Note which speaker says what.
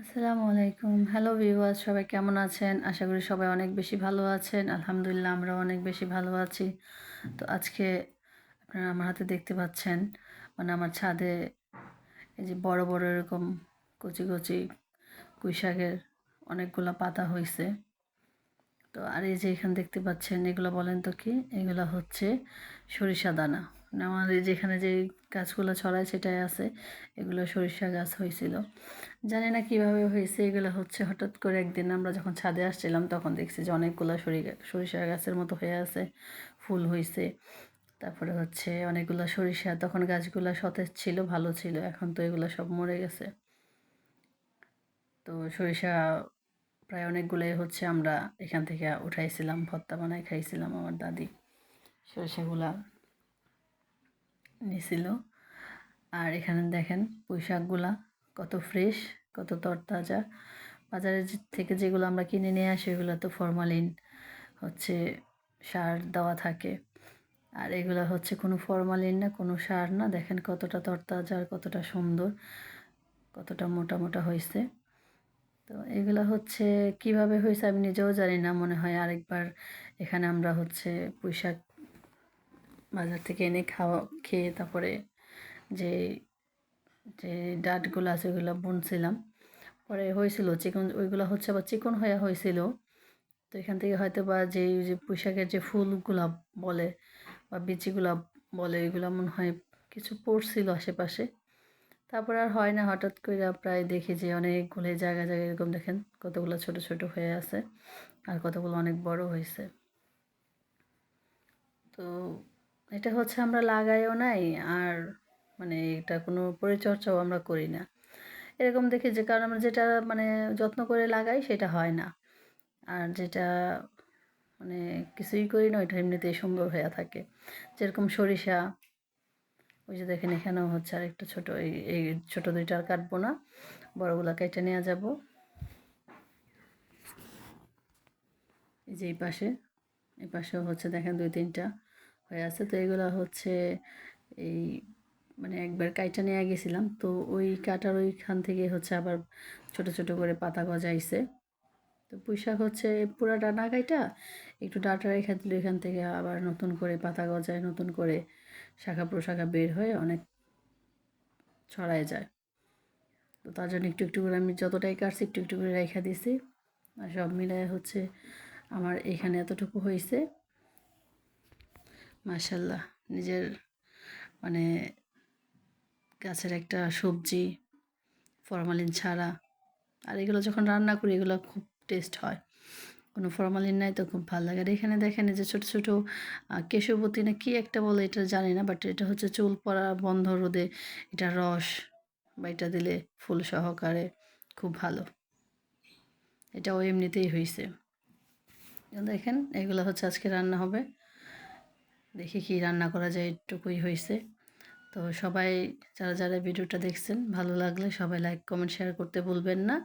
Speaker 1: আসসালামু আলাইকুম। Hello viewers সবাই কেমন আছেন? আশা করি সবাই অনেক বেশি ভালো আছেন। আলহামদুলিল্লাহ আমরা অনেক বেশি ভালো আছি। তো আজকে আপনারা আমার হাতে দেখতে পাচ্ছেন মানে আমার ছাদে এই যে বড় বড় এরকম কচি কচি পুঁই শাকের অনেকগুলো পাতা হয়েছে তো আর এই যে এখানে দেখতে পাচ্ছেন, এগুলো বলেন তো কি? এগুলো হচ্ছে সরিষা দানা। আমাদের যেখানে যে গাছগুলো ছড়ায় সেটাই আছে। এগুলো সরিষা গাছ হয়েছিল। জানি না কীভাবে হয়েছে, এগুলো হচ্ছে হঠাৎ করে একদিন আমরা যখন ছাদে আসছিলাম, তখন দেখছি যে অনেকগুলো সরি, সরিষা গাছের মতো হয়ে আছে, ফুল হয়েছে তারপরে হচ্ছে অনেকগুলো সরিষা, তখন গাছগুলো সতেজ ছিল, ভালো ছিল, এখন তো এগুলো সব মরে গেছে। তো সরিষা প্রায় অনেকগুলোই হচ্ছে আমরা এখান থেকে উঠাইছিলাম ভর্তা বানাই খাইছিলাম আমার দাদি। সরিষাগুলা নিছিল। আর এখানে দেখেন পুঁই শাকগুলা কত ফ্রেশ কত তরতাজা। বাজারে থেকে যেগুলো আমরা কিনে নিয়ে আসি এগুলো তো ফরমালিন হচ্ছে সার দেওয়া থাকে। আর এগুলো হচ্ছে কোনো ফরমালিন না, কোনো সার না। দেখেন কতটা তরতাজা আর কতটা সুন্দর, কতটা মোটা মোটা হয়েছে। তো এগুলো হচ্ছে কীভাবে হয়েছে আমি নিজেও জানি না। মনে হয় আরেকবার এখানে আমরা হচ্ছে পুঁইশাক বাজার থেকে এনে খাওয়া, খেয়ে তারপরে যে যে ডাটগুলো আছে ওইগুলো বুনছিলাম। পরে হয়েছিল চিকন, ওইগুলো হচ্ছে আবার চিকন হয়ে হয়েছিল। তো এখান থেকে হয়তো বা যে যে পুঁইশাকের যে ফুলগুলা বলে বা বিচিগুলা বলে, ওইগুলো মনে হয় কিছু পড়ছিল আশেপাশে। তারপর আর হয় না, হঠাৎ করে প্রায় দেখি যে অনেকগুলো জায়গায় জায়গায় এরকম দেখেন, কতগুলো ছোট ছোট হয়ে আছে আর কতগুলো অনেক বড় হয়েছে। তো এটা হচ্ছে আমরা লাগাইও নাই আর মানে এটা কোনো পরিচর্যাও আমরা করি না। এরকম দেখি যে কারণ আমরা যেটা মানে যত্ন করে লাগাই সেটা হয় না। আর যেটা মানে কিছুই করি না, ওইটা এমনিতেই সুন্দর হয়ে থাকে। যেরকম সরিষা, ওই যে দেখেন এখানেও হচ্ছে আর একটা ছোটো, এই ছোটো দুইটা আর কাটবো না, বড়গুলো কেটে নেওয়া যাব। এই যে এই পাশে, এই পাশেও হচ্ছে দেখেন দুই তিনটা। হয়ে আছে। তো এগুলো হচ্ছে এই মানে একবার কাইটা নিয়ে গেছিলাম। তো ওই কাটার ওইখান থেকে হচ্ছে আবার ছোট ছোট করে পাতা গজাইছে। তো পুঁইশাক হচ্ছে পুরাটা না কাইটা, একটু ডাটা রেখে দিলে এখান থেকে আবার নতুন করে পাতা গজায়, নতুন করে শাখা প্রশাখা বের হয়ে অনেক ছড়ায় যায়। তো তার জন্য একটু একটু করে আমি যতটাই কাটছি একটু একটু করে রেখে দিছি। আর সব মিলায় হচ্ছে আমার এখানে এতটুকু হয়েছে মাশাল্লাহ, নিজের মানে গাছের একটা সবজি, ফরমালিন ছাড়া। আর এগুলো যখন রান্না করি, এগুলো খুব টেস্ট হয়। কোনো ফরমালিন নাই তো খুব ভালো লাগে। আর এখানে দেখেন যে ছোটো ছোটো কেশবতী না কি একটা বলে, এটা জানি না বাট এটা হচ্ছে চুল পড়া বন্ধ রোদে এটা রস বা এটা দিলে ফুল সহকারে খুব ভালো। এটাও এমনিতেই হয়েছে দেখেন, এগুলো হচ্ছে আজকে রান্না হবে। দেখি কি রান্না করা যায় এটুকুই হয়েছে তো সবাই যারা যারা ভিডিওটা দেখছেন, ভালো লাগলে সবাই লাইক কমেন্ট শেয়ার করতে ভুলবেন না।